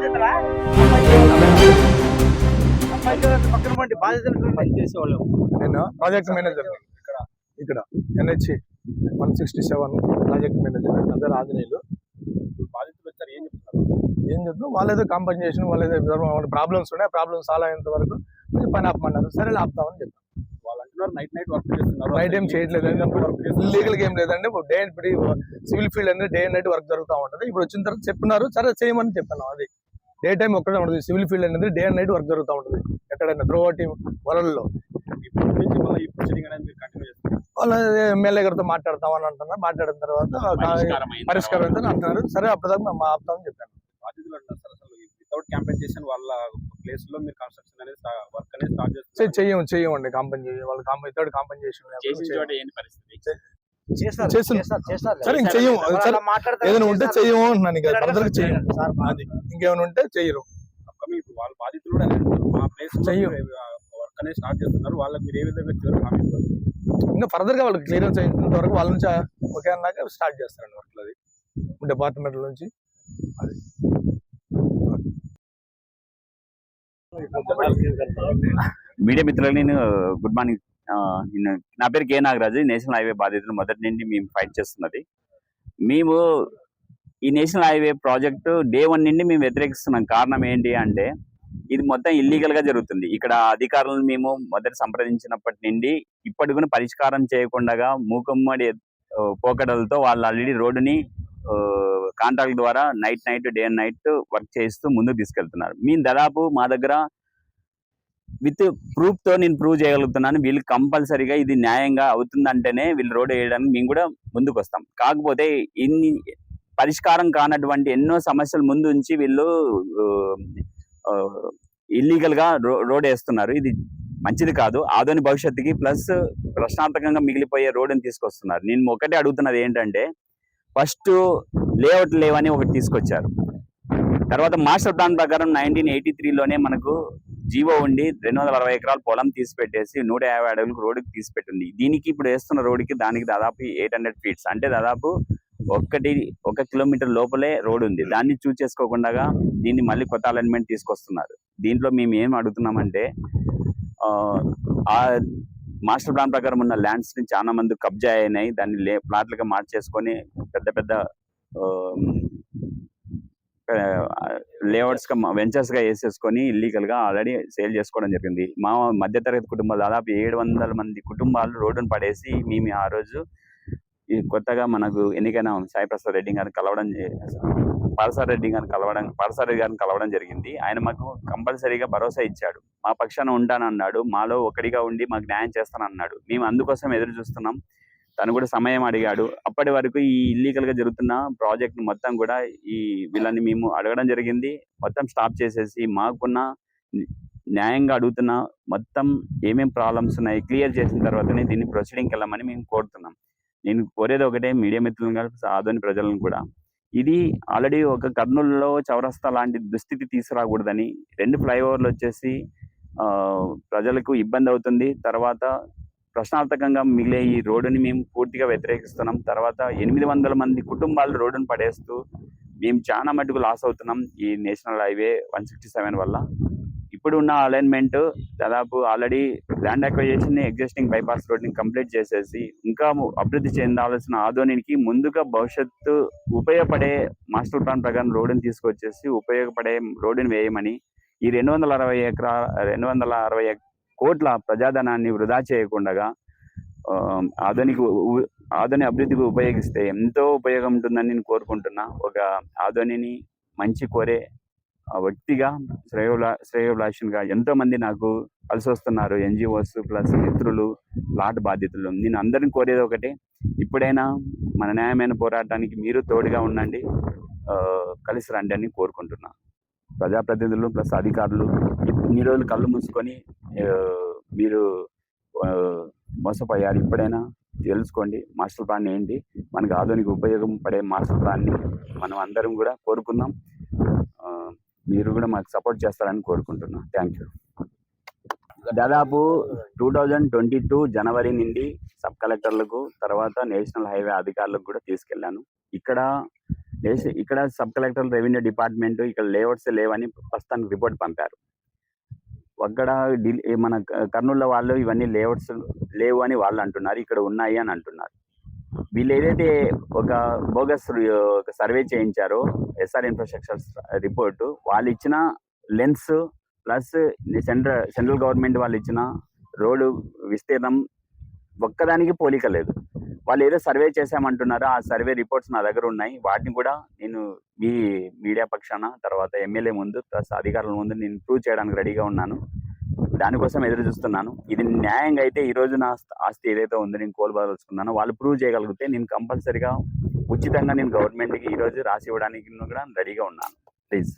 బాధ్యతరా పక్కన పండి బాధ్యతలు పనిచేసేవాళ్ళం నేను ప్రాజెక్ట్ మేనేజర్ ఇక్కడ ఇక్కడ NH one sixty seven project manager పేరు ఆంజనేయులు. బాధితులు వచ్చారు ఏం చెప్తున్నారు? ఏం చెప్తాం వాళ్ళు ఏదో కాంపన్సేషన్ వాళ్ళు ఏదో ప్రాబ్లమ్స్ ఉన్నాయి ప్రాబ్లమ్స్ సాల్వ్ అయ్యేంత వరకు కొంచెం పని ఆపమన్నారు. సరే ఆపుతామని చెప్పాను వాళ్ళు అంటున్నారు నైట్ నైట్ వర్క్ చేస్తున్నారు. నైట్ ఏం చేయట్లేదండి లీగల్ ఏం లేదండి. డే ఇప్పుడు సివిల్ ఫీల్డ్ అనేది డే అండ్ నైట్ వర్క్ జరుగుతూ ఉంటుంది. ఇప్పుడు వచ్చిన తర్వాత చెప్తున్నారు సరే చేయమని చెప్పాను అది. డే టైం ఒక్కడే ఉంటుంది సివిల్ ఫీల్డ్ అనేది డే అండ్ నైట్ వర్క్ జరుగుతూ ఉంటుంది. ఎక్కడైనా త్రూ అవుట్ వరల్డ్లో. వాళ్ళు ఎమ్మెల్యే గారితో మాట్లాడతామని అంటున్నారు మాట్లాడిన తర్వాత పరిష్కారం అయితే అంటున్నారు సరే అప్పటిదాకా మేము ఆపుతామని చెప్పాను. వితౌట్ క్యాంపెన్సేషన్ వాళ్ళ ప్లేస్లో మీరు కన్స్ట్రక్షన్ అనేది వర్క్ అనేది స్టార్ట్ చేస్తారు చెయ్యం చెయ్యండి వాళ్ళు కాంపెన్ థర్డ్ కాంపెన్సేషన్ ఏంటి పరిస్థితి? చేస్తారు చేస్తున్నా. చేస్తారు చేస్తారు సరే, చెయ్యం. ఏదైనా ఉంటే. చెయ్యము అంటున్నాను ఇంకా ఫర్దర్ చెయ్యం అది ఇంకేమైనా ఉంటే చెయ్యరు వాళ్ళ బాధితులు కూడా. మా ప్లేస్ చెయ్యం. వర్క్ అనేది స్టార్ట్ చేస్తున్నారు వాళ్ళకి మీరు ఏ విధంగా హామీ? ఇంకా ఫర్దర్గా వాళ్ళకి క్లియరెన్స్ అయినంత వరకు వాళ్ళ నుంచి ఓకే అన్నాక స్టార్ట్ చేస్తారండి వర్క్ అది డిపార్ట్మెంట్ నుంచి అది మీడియా మిత్రులకు నేను గుడ్ మార్నింగ్ నా పేరు కే నాగరాజు. నేషనల్ హైవే బాధితులు మొదటి నుండి మేము ఫైట్ చేస్తున్నది. మేము ఈ national highway project day one నుండి మేము వ్యతిరేకిస్తున్నాం. కారణం ఏంటి అంటే ఇది మొత్తం ఇల్లీగల్గా జరుగుతుంది. ఇక్కడ అధికారులను మేము మొదట సంప్రదించినప్పటి నుండి ఇప్పటి కూడా పరిష్కారం చేయకుండా మూకమ్మడి పోకడలతో వాళ్ళు ఆల్రెడీ రోడ్డుని కాంట్రాక్ట్ ద్వారా night night day and night work చేస్తూ ముందుకు తీసుకెళ్తున్నారు. మేము దాదాపు మా దగ్గర విత్ ప్రూఫ్తో నేను ప్రూవ్ చేయగలుగుతున్నాను. వీళ్ళు కంపల్సరీగా ఇది న్యాయంగా అవుతుందంటేనే వీళ్ళు రోడ్ వేయడానికి మేము కూడా ముందుకు వస్తాం కాకపోతే ఇన్ని పరిష్కారం కానటువంటి ఎన్నో సమస్యలు ముందు ఉంచి వీళ్ళు ఇల్లీగల్గా రో- రోడ్ వేస్తున్నారు. ఇది మంచిది కాదు. ఆధునిక భవిష్యత్తుకి ప్లస్ ప్రశ్నార్థకంగా మిగిలిపోయే రోడ్డుని తీసుకొస్తున్నారు. నేను ఒకటే అడుగుతున్నది ఏంటంటే ఫస్ట్ లేఅవుట్ లేవని ఒకటి తీసుకొచ్చారు. తర్వాత మాస్టర్ ప్లాన్ ప్రకారం నైన్టీన్ ఎయిటీ త్రీలోనే మనకు జీవో ఉండి రెండు వందల అరవై ఎకరాల పొలం తీసిపెట్టేసి నూట యాభై అడుగులకు రోడ్డుకి తీసిపెట్టింది. దీనికి ఇప్పుడు వేస్తున్న రోడ్డుకి దానికి దాదాపు ఎయిట్ హండ్రెడ్ ఫీట్స్. అంటే దాదాపు ఒక్కటి ఒక కిలోమీటర్ లోపలే రోడ్ ఉంది. దాన్ని చూస్ చేసుకోకుండా దీన్ని మళ్ళీ కొత్త అలైన్మెంట్ తీసుకొస్తున్నారు. దీంట్లో మేము ఏం అడుగుతున్నామంటే ఆ, ఆ మాస్టర్ ప్లాన్ ప్రకారం ఉన్న ల్యాండ్స్ని చాలా మంది కబ్జా అయినాయి. దాన్ని లే ప్లాట్లుగా మార్చేసుకొని పెద్ద పెద్ద లేఅవుట్స్గా వెంచర్స్గా వేసేసుకొని ఇల్లీగల్గా ఆల్రెడీ సేల్ చేసుకోవడం జరిగింది. మా మధ్యతరగతి కుటుంబాలు దాదాపు ఏడు వందల మంది కుటుంబాలు రోడ్డును పడేసి మేము ఆ రోజు కొత్తగా మనకు ఎన్నికైన సాయిప్రసాద్ రెడ్డి గారిని కలవడం జే- రెడ్డి గారిని కలవడం పాలసార్ రెడ్డి గారిని కలవడం జరిగింది. ఆయన మాకు కంపల్సరీగా భరోసా ఇచ్చాడు. మా పక్షాన ఉంటానన్నాడు. మాలో ఒకటిగా ఉండి మాకు న్యాయం చేస్తానన్నాడు. మేము అందుకోసం ఎదురు చూస్తున్నాం. తను కూడా సమయం అడిగాడు. అప్పటి వరకు ఈ ఇల్లీగల్గా జరుగుతున్న ప్రాజెక్ట్ మొత్తం కూడా ఈ వీళ్ళని మేము అడగడం జరిగింది. మొత్తం స్టాప్ చేసేసి మాకున్న న్యాయంగా అడుగుతున్న మొత్తం ఏమేం ప్రాబ్లమ్స్ ఉన్నాయి క్లియర్ చేసిన తర్వాతనే దీన్ని ప్రొసీడింగ్కి వెళ్ళమని మేము కోరుతున్నాం. నేను కోరేది ఒకటే మీడియా మిత్రులను కలిసి ఆదోని ప్రజలను కూడా. ఇది ఆల్రెడీ ఒక కర్నూలులో చౌరస్తా లాంటి దుస్థితి తీసుకురాకూడదని రెండు ఫ్లైఓవర్లు వచ్చేసి ప్రజలకు ఇబ్బంది అవుతుంది. తర్వాత ప్రశ్నార్థకంగా మిగిలే ఈ రోడ్డుని మేము పూర్తిగా వ్యతిరేకిస్తున్నాం. తర్వాత ఎనిమిది వందల మంది కుటుంబాలు రోడ్డును పడేస్తూ మేము చాలా మటుకు లాస్ అవుతున్నాం ఈ national highway one sixty seven వల్ల. ఇప్పుడు ఉన్న అలైన్మెంట్ దాదాపు already land acquisition existing bypass రోడ్ని complete చేసేసి ఇంకా అభివృద్ధి చెందాల్సిన ఆధోనికి ముందుగా భవిష్యత్తు ఉపయోగపడే మాస్టర్ ప్లాన్ ప్రకారం రోడ్డుని తీసుకొచ్చేసి ఉపయోగపడే రోడ్డుని వేయమని ఈ రెండు వందల అరవై ఎకరా రెండు వందల అరవై ఎక్- కోట్ల ప్రజాధనాన్ని వృధా చేయకుండా ఆధునిక ఆధుని ఆధునిక అభివృద్ధికి ఉపయోగిస్తే ఎంతో ఉపయోగం ఉంటుందని నేను కోరుకుంటున్నా. ఒక ఆధునిని మంచి కోరే వ్యక్తిగా శ్రేయోలా శ్రేయోభిలాషన్గా ఎంతోమంది నాకు కలిసి వస్తున్నారు ఎన్జిఓస్ ప్లస్ మిత్రులు లాట్ బాధితులు. నేను అందరిని కోరేది ఒకటే ఇప్పుడైనా మన న్యాయమైన పోరాటానికి మీరు తోడుగా ఉండండి. కలిసి రండి అని కోరుకుంటున్నా. ప్రజాప్రతినిధులు ప్లస్ అధికారులు ఇన్ని రోజులు కళ్ళు మూసుకొని మీరు మోసపోయారు ఇప్పుడైనా తెలుసుకోండి. మాస్టర్ ప్లాన్ ఏంటి? మనకు ఆధునిక ఉపయోగం పడే మాస్టర్ ప్లాన్ని మనం అందరం కూడా కోరుకుందాం. మీరు కూడా మాకు సపోర్ట్ చేస్తారని కోరుకుంటున్నాం. Thank you. దాదాపు టూ థౌజండ్ ట్వంటీ టూ జనవరి నుండి సబ్ కలెక్టర్లకు తర్వాత నేషనల్ హైవే అధికారులకు కూడా తీసుకెళ్ళాను ఇక్కడ ఇక్కడ సబ్ కలెక్టర్ రెవెన్యూ డిపార్ట్మెంట్ ఇక్కడ లేఅవుట్స్ లేవని ప్రస్తుతానికి రిపోర్ట్ పంపారు. అక్కడ ఢిల్లీ మన క- వాళ్ళు ఇవన్నీ లేఅవుట్స్ లేవు అని వాళ్ళు అంటున్నారు. ఇక్కడ ఉన్నాయి అని అంటున్నారు. వీళ్ళు ఏదైతే ఒక బోగస్ ఒక సర్వే చేయించారో ఎస్ఆర్ ఇన్ఫ్రాస్ట్రక్చర్ రిపోర్ట్ వాళ్ళు ఇచ్చిన lens plus central central government వాళ్ళు ఇచ్చిన రోడ్డు విస్తీర్ణం ఒక్కదానికి పోలిక లేదు. వాళ్ళు ఏదో సర్వే చేశామంటున్నారు. ఆ సర్వే రిపోర్ట్స్ నా దగ్గర ఉన్నాయి. వాటిని కూడా నేను మీ మీడియా పక్షాన తర్వాత ఎమ్మెల్యే ముందు ప్లస్ అధికారుల ముందు నేను ప్రూవ్ చేయడానికి రెడీగా ఉన్నాను. దానికోసం ఎదురు చూస్తున్నాను. ఇది న్యాయంగా అయితే ఈ రోజు నా ఆస్తి ఏదైతే ఉందో నేను కోల్పోదలుచుకున్నానో వాళ్ళు ప్రూవ్ చేయగలిగితే నేను కంపల్సరిగా ఉచితంగా నేను గవర్నమెంట్కి ఈ రోజు రాసి ఇవ్వడానికి కూడా రెడీగా ఉన్నాను. ప్లీజ్